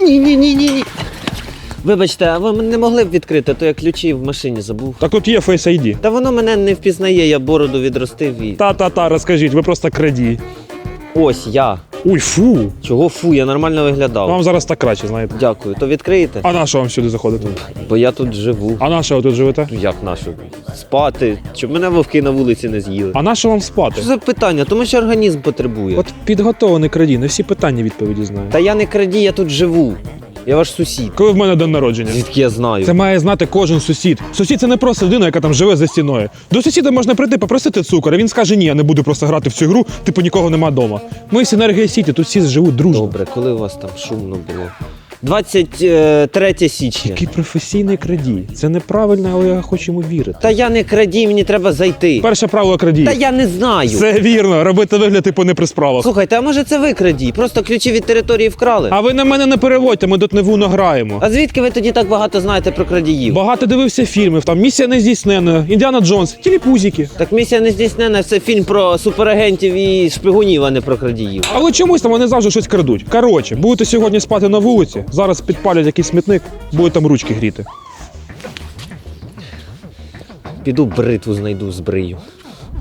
Ні, ні, ні, ні, ні. Вибачте, а ви не могли б відкрити, то я ключі в машині забув. Так от є Face ID. Та воно мене не впізнає, я бороду відростив і. Та-та-та, розкажіть, ви просто крадій. Ось я. Ой, фу. Чого фу, я нормально виглядав. Вам зараз так краще, знаєте. Дякую. То відкриєте? А на що вам сюди заходити? Бо я тут живу. А на що ви тут живете? Як Як нашу? Спати, щоб мене вовки на вулиці не з'їли. А на що вам спати? Що за питання? Тому що організм потребує. От підготовлений крадій, не всі питання відповіді знає. Та я не крадій, я тут живу. Я ваш сусід. Коли в мене день народження? Звідки я знаю? Це має знати кожен сусід. Сусід це не просто людина, яка там живе за стіною. До сусіда можна прийти, попросити цукор, а він скаже, ні, я не буду просто грати в цю гру, типу нікого нема вдома. Ми Сінергія Сіті, тут всі живуть дружно. Добре, коли у вас там шумно було? 23 січня. Який професійний крадій. Це неправильно, але я хочу йому вірити. Та я не крадій, мені треба зайти. Перше правило крадій. Та я не знаю. Це вірно, робити вигляд типу не при справах. Слухайте, а може це ви крадій? Просто ключі від території вкрали? А ви на мене не переводьте, ми тут не вуно граємо. А звідки ви тоді так багато знаєте про крадіїв? Багато дивився фільмів, там місія нездійснена, Індіана Джонс, тіліпузики. Так місія не здійснена, це фільм про суперагентів і шпигунів, а не про крадіїв. Але чомусь там вони завжди щось крадуть. Коротше, будете сьогодні спати на вулиці, зараз підпалять якийсь смітник, буде там ручки гріти. Піду бритву знайду з брию.